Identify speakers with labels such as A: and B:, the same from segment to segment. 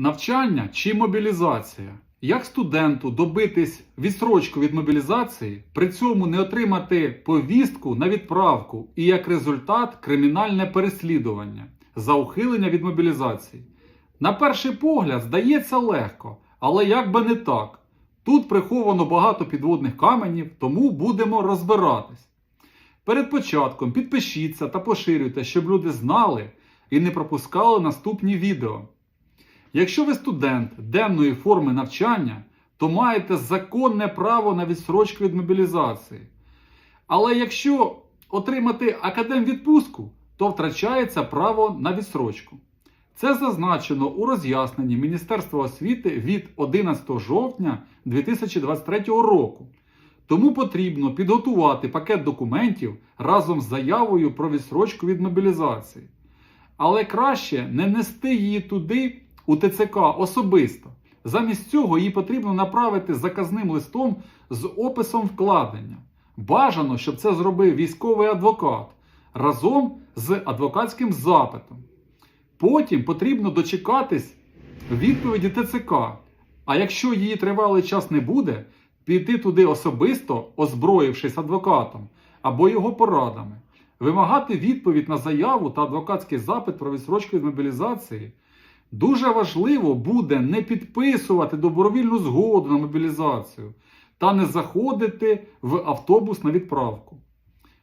A: Навчання чи мобілізація? Як студенту добитись відстрочку від мобілізації, при цьому не отримати повістку на відправку і як результат кримінальне переслідування за ухилення від мобілізації? На перший погляд здається легко, але як би не так. Тут приховано багато підводних каменів, тому будемо розбиратись. Перед початком підпишіться та поширюйте, щоб люди знали і не пропускали наступні відео. Якщо ви студент денної форми навчання, то маєте законне право на відстрочку від мобілізації. Але якщо отримати академвідпустку, то втрачається право на відстрочку. Це зазначено у роз'ясненні Міністерства освіти від 11 жовтня 2023 року. Тому потрібно підготувати пакет документів разом з заявою про відстрочку від мобілізації. Але краще не нести її туди у ТЦК особисто. Замість цього її потрібно направити заказним листом з описом вкладення. Бажано, щоб це зробив військовий адвокат разом з адвокатським запитом. Потім потрібно дочекатись відповіді ТЦК. А якщо її тривалий час не буде, піти туди особисто, озброївшись адвокатом або його порадами, вимагати відповідь на заяву та адвокатський запит про відсрочку від мобілізації. Дуже важливо буде не підписувати добровільну згоду на мобілізацію та не заходити в автобус на відправку.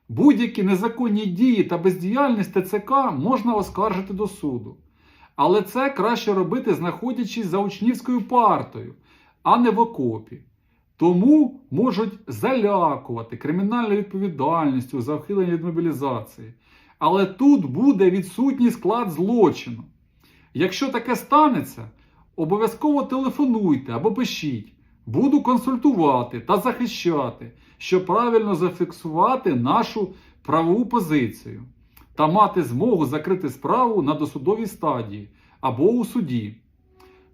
A: Будь-які незаконні дії та бездіяльність ТЦК можна оскаржити до суду. Але це краще робити, знаходячись за учнівською партою, а не в окопі. Тому можуть залякувати кримінальною відповідальністю за вхилення від мобілізації. Але тут буде відсутній склад злочину. Якщо таке станеться, обов'язково телефонуйте або пишіть. Буду консультувати та захищати, щоб правильно зафіксувати нашу правову позицію та мати змогу закрити справу на досудовій стадії або у суді.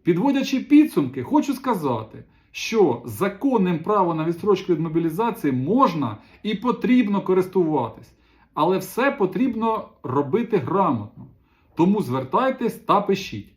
A: Підводячи підсумки, хочу сказати, що законним правом на відстрочку від мобілізації можна і потрібно користуватись, але все потрібно робити грамотно. Тому звертайтесь та пишіть.